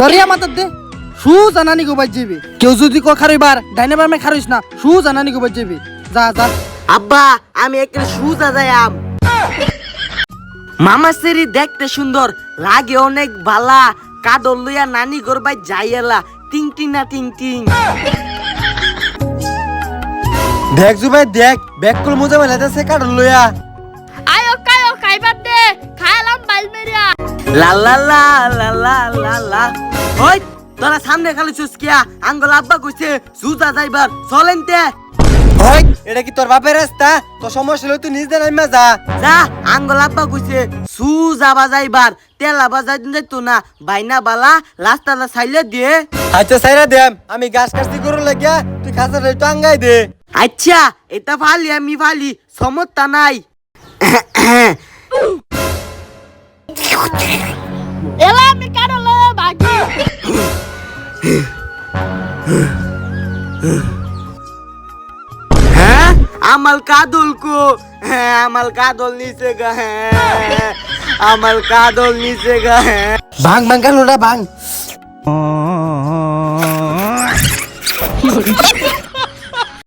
দরিয়া মাতার দে। সু জানানি গোবাই যাবি। কেউ যদি ক খারিবার ডাইনে বামে খারিস না। সু জানানি গোবাই যাবি। যা যা। আব্বা আমি একটা সুজা যাইয়াম মামা সেরি দেখতে সুন্দর লাগে অনেক বালা। কাদর লইয়া নানি গরবাই যাইয়েলা। টিং টিং না টিং টিং। দেখ জুবাই দেখ। ব্যাগ কল মোজা মেলাতেছে কারণ লইয়া। আয়ো কায়ো খাইবার দে। খাইলাম বাইল মেরিয়া লা লা লা লা লা লা লা ওই তোরা সামনে খালি চুসকিয়া আঙ্গল আব্বা কইছে সুজা যাইবার চলেন তে। ওই এটা কি তোর বাপের রাস্তা? তোর সমস্যা হলে তুই নিজ দেন আমি যা। যা আঙ্গল আব্বা কইছে সুজা বাজাইবার তেলা বাজাই দিন যাইতো না বাইনা বালা রাস্তাটা সাইলে দিয়ে। আচ্ছা সাইরা দেম আমি গাছ কাটছি করু লাগিয়া তুই খাসা রে টাঙ্গাই দে। আচ্ছা এটা ফালি আমি ফালি সমস্যা নাই। এলা अमल का दुल को अमल का दुल नीचे गए अमल का दुल नीचे गए भाँग भाँग कर लो ना भाँग।